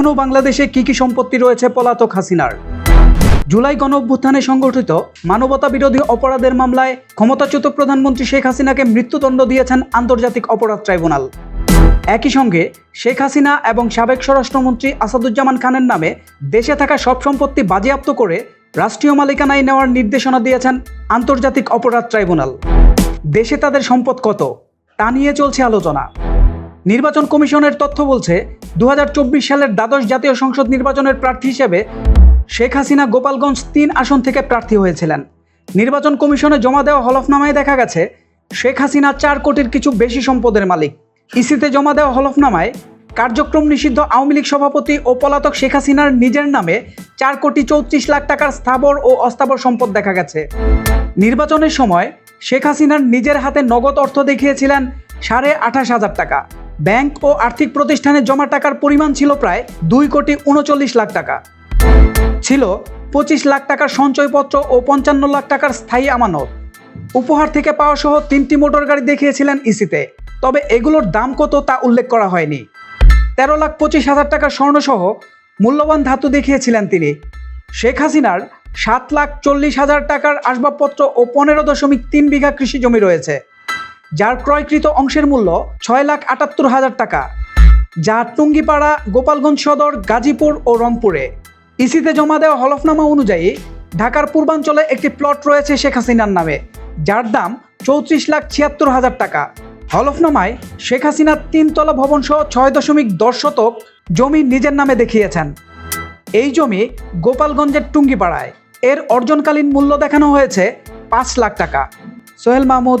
এখনও বাংলাদেশে কি কি সম্পত্তি রয়েছে পলাতক হাসিনার? জুলাই গণ অভ্যুত্থানে সংগঠিত মানবতা বিরোধী অপরাধের মামলায় ক্ষমতাচ্যুত প্রধানমন্ত্রী শেখ হাসিনাকে মৃত্যুদণ্ড দিয়েছেন আন্তর্জাতিক অপরাধ ট্রাইব্যুনাল। একই সঙ্গে শেখ হাসিনা এবং সাবেক স্বরাষ্ট্রমন্ত্রী আসাদুজ্জামান খানের নামে দেশে থাকা সব সম্পত্তি বাজেয়াপ্ত করে রাষ্ট্রীয় মালিকানায় নেওয়ার নির্দেশনা দিয়েছেন আন্তর্জাতিক অপরাধ ট্রাইব্যুনাল। দেশে তাদের সম্পদ কত, তা নিয়ে চলছে আলোচনা। নির্বাচন কমিশনের তথ্য বলছে দু হাজার চব্বিশ সালের দ্বাদশ জাতীয় সংসদ নির্বাচনের প্রার্থী হিসেবে শেখ হাসিনা গোপালগঞ্জ তিন আসন থেকে প্রার্থী হয়েছিলেন। নির্বাচন কমিশনে জমা দেওয়া হলফনামায় দেখা গেছে, শেখ হাসিনা চার কোটির কিছু বেশি সম্পদের মালিক। ইসিতে জমা দেওয়া হলফনামায়, কার্যক্রম নিষিদ্ধ আওয়ামী লীগ সভাপতি ও পলাতক শেখ হাসিনার নিজের নামে চার কোটি চৌত্রিশ লাখ টাকার স্থাবর ও অস্থাবর সম্পদ দেখা গেছে। নির্বাচনের সময় শেখ হাসিনার নিজের হাতে নগদ অর্থ দেখিয়েছিলেন সাড়ে আঠাশ হাজার টাকা। ব্যাংক ও আর্থিক প্রতিষ্ঠানে জমা টাকার পরিমাণ ছিল প্রায় দুই কোটি উনচল্লিশ লাখ টাকা। ছিল পঁচিশ লাখ টাকার সঞ্চয়পত্র ও পঞ্চান্ন লাখ টাকার স্থায়ী আমানত। উপহার থেকে পাওয়া সহ তিনটি মোটর গাড়ি দেখিয়েছিলেন ইসিতে, তবে এগুলোর দাম কত তা উল্লেখ করা হয়নি। তেরো লাখ পঁচিশ হাজার টাকার স্বর্ণসহ মূল্যবান ধাতু দেখিয়েছিলেন তিনি। শেখ হাসিনার সাত লাখ চল্লিশ হাজার টাকার আসবাবপত্র ও পনেরো দশমিক তিন বিঘা কৃষি জমি রয়েছে। যার ক্রয়কৃত অংশের মূল্য ছয় লাখ আটাত্তর হাজার টাকা যা টুঙ্গিপাড়া, গোপালগঞ্জ সদর, গাজীপুর ও রংপুরে। ইসিতে জমা দেওয়া হলফনামা অনুযায়ী ঢাকার পূর্বাঞ্চলে একটি প্লট রয়েছে শেখ হাসিনার নামে, যার দাম চৌত্রিশ লাখ ছিয়াত্তর হাজার টাকা। হলফনামায় শেখ হাসিনা তিনতলা ভবন সহ ছয় দশমিক দশ শতক জমি নিজের নামে দেখিয়েছেন। এই জমি গোপালগঞ্জের টুঙ্গিপাড়ায়। এর অর্জনকালীন মূল্য দেখানো হয়েছে পাঁচ লাখ টাকা। সোহেল মাহমুদ